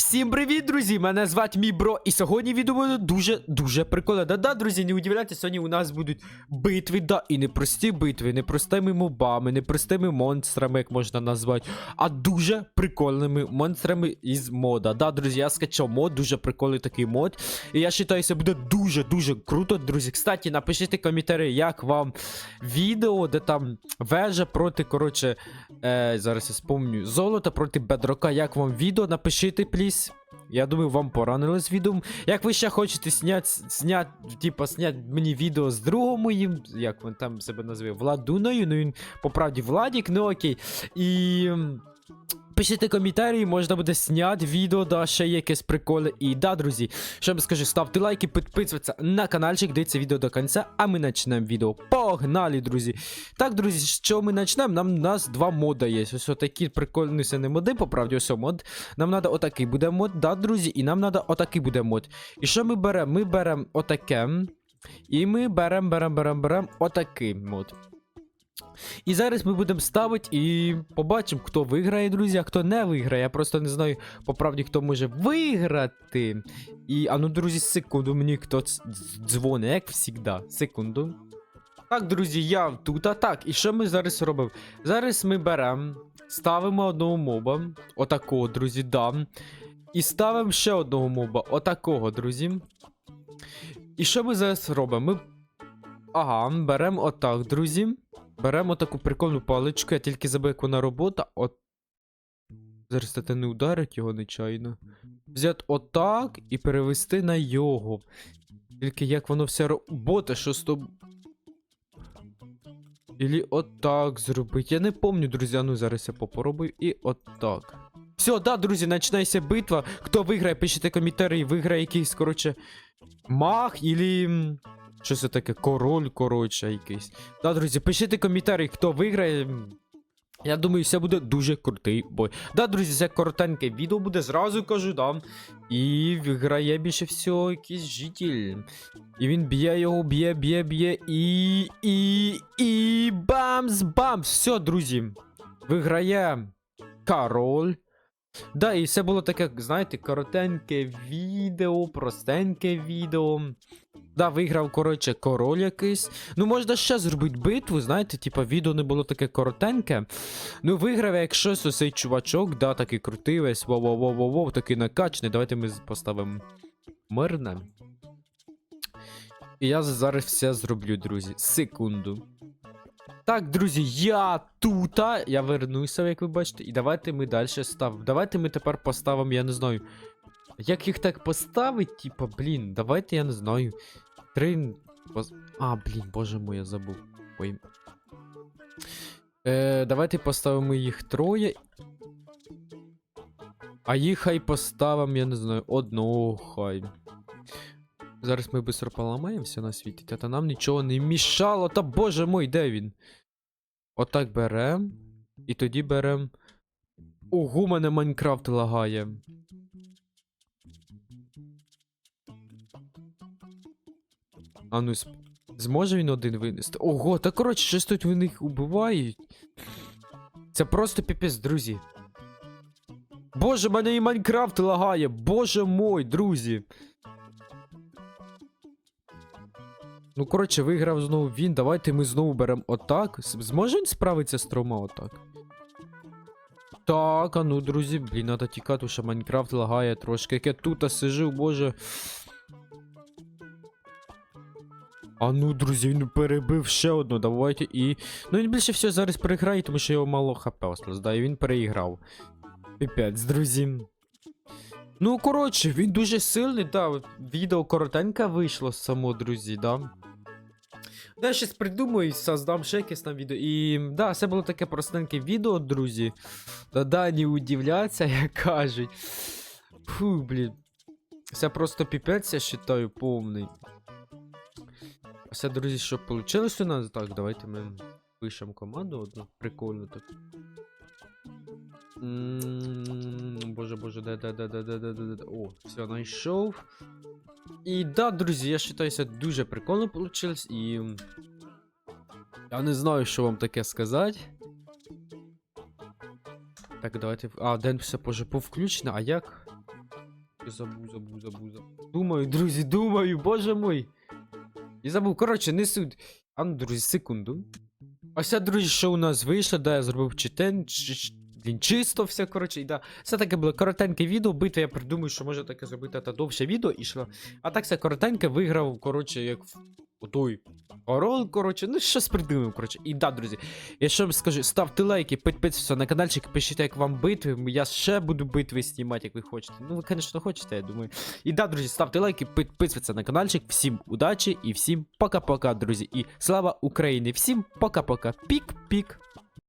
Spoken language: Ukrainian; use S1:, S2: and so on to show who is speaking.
S1: Всім привіт, друзі! Мене звати мій бро, і сьогодні відео буде дуже-дуже прикольне. Да-да, друзі, не удивляйтесь, сьогодні у нас будуть битви, да, і не прості битви, не простими мобами, не простими монстрами, як можна назвати, а дуже прикольними монстрами із мода. Да, друзі, я скачав мод, дуже прикольний такий мод. І я вважаю, це буде дуже-дуже круто, друзі. Кстати, напишіть в коментарі, як вам відео, де там вежа проти, коротше, е, зараз я спомню, золота проти бедрока. Як вам відео? Напишіть, пліс. Я думаю, вам поранили з відео. Як ви ще хочете зняти, зняти, типа, зняти мені відео з другом моїм, як він там себе називає? Владуною, ну він по правді Владік, ну окей. І. Пишіть коментарі, можна буде зняти відео, да, ще якесь приколе. І да, друзі, що вам скажу, ставте лайки, підписуйтесь на каналчик, дивіться відео до кінця, а ми почнемо відео. Погнали, друзі! Так, друзі, що ми почнемо? Нам у нас два мода є. Ось такі прикольні не моди, по правді, ось мод. Нам треба отакий буде мод, да, друзі, і нам треба отакий буде мод. І що ми беремо? Ми беремо отаке. І ми беремо, беремо, беремо, беремо отакий мод. І зараз ми будемо ставити і побачимо, хто виграє, друзі, а хто не виграє. Я просто не знаю, по правді, хто може виграти. І, а ну, друзі, секунду, мені хто дзвонить, як завжди. Секунду. Так, друзі, я тут. А так, і що ми зараз робимо? Зараз ми беремо, ставимо одного моба. Отакого, друзі, да. І ставимо ще одного моба. Отакого, друзі. І що ми зараз робимо? Ми. Ага, беремо отак, друзі. Беремо таку прикольну паличку, я тільки забув, як вона робота. От. Зараз це не ударить його нечайно. Взяти отак і перевести на його. Тільки як воно все робота, що з тобою. Ілі отак зробити. Я не помню, друзі, ну зараз я попробую і отак. Все, да, друзі, починається битва. Хто виграє, пишіть коментарі, виграє якийсь, коротше, мах, ілі. М, що це таке? Король, коротше, якийсь. Да, друзі, пишіть коментарі, хто виграє. Я думаю, все буде дуже крутий бой. Да, друзі, це коротеньке відео буде, зразу кажу, да. І виграє більше всього якийсь житель. І він б'є його, б'є, б'є, б'є. І. І. І. Бамс! Бамс! Все, друзі. Виграє король. Да, і все було таке, знаєте, коротеньке відео, простеньке відео. Да, виграв, коротше, король якийсь. Ну, можна ще зробити битву, знаєте, типа відео не було таке коротеньке. Ну, виграв, як щось ось чувачок, да, такий крутий весь, воу-воу-воу-воу, такий накачаний. Давайте ми поставимо мирне. І я зараз все зроблю, друзі. Секунду. Так, друзі, я тута. Я вернуся, як ви бачите, і давайте ми далі ставимо. Давайте ми тепер поставимо, я не знаю. Як їх так поставить, типа, блін, давайте я не знаю. Три. А, блін, боже мой, я забув. Ой. Е, давайте поставимо їх троє. А їх хай поставимо, я не знаю, одного хай. Зараз ми поламаємо все на світі, та нам нічого не мішало. Та боже мой, де він? Отак берем. І тоді берем. Ого, мене Майнкрафт лагає. А ну, зможе він один винести? Ого, та коротше, щось тут в них убивають. Це просто піпець, друзі. Боже, мене і Майнкрафт лагає. Боже мой, друзі. Ну, коротше, виграв знову він. Давайте ми знову беремо отак. Зможе він справитися з трьома отак? Так, а ну, друзі, блін, треба тікати, що Майнкрафт лагає трошки. Як я тут сижу, боже. А ну, друзі, він перебив ще одну, давайте і. Ну він більше всього зараз переграє, тому що його мало хп осталось, да, і він переіграв. Піпець, друзі. Ну, коротше, він дуже сильний, да. Відео коротеньке вийшло само, друзі, да. Да, я щось придумаю создам ще якесь там відео. І да, це було таке простеньке відео, друзі. Да-да, не удивляться, як кажуть. Фу, блін. Це просто піпець, я вважаю, повний. Все, друзі, що вийшло у нас? Так, давайте ми пишемо команду одну. Прикольно так. М, Боже, боже, де, де, де, де, де, де, де, де. О, все, знайшов. І да, друзі, я вважаю, це дуже прикольно вийшло. І. Я не знаю, що вам таке сказати. Так, давайте. А, день все позже повключено, а як? Я забув, забув, забув, забув. Думаю, друзі, думаю, боже мой. Я забув, коротше, не суть. А ну, друзі, секунду. Ось, друзі, що у нас вийшло, да, я зробив читен, чи- чи- Блін, чисто все, коротше, да. Це таке було коротеньке відео, битва, я придумаю, що може таке зробити та довше відео і що. А так все коротеньке виграв, коротше, як в отой коротше, ну щось придумав, коротше. І да, друзі, я що вам скажу, ставте лайки, підписуйтесь на каналчик, пишіть, як вам битви. Я ще буду битви знімати, як ви хочете. Ну, ви, звісно, хочете, я думаю. І да, друзі, ставте лайки, підписуйтесь на каналчик. Всім удачі і всім пока-пока, друзі. І слава Україні! Всім пока-пока. Пік-пік.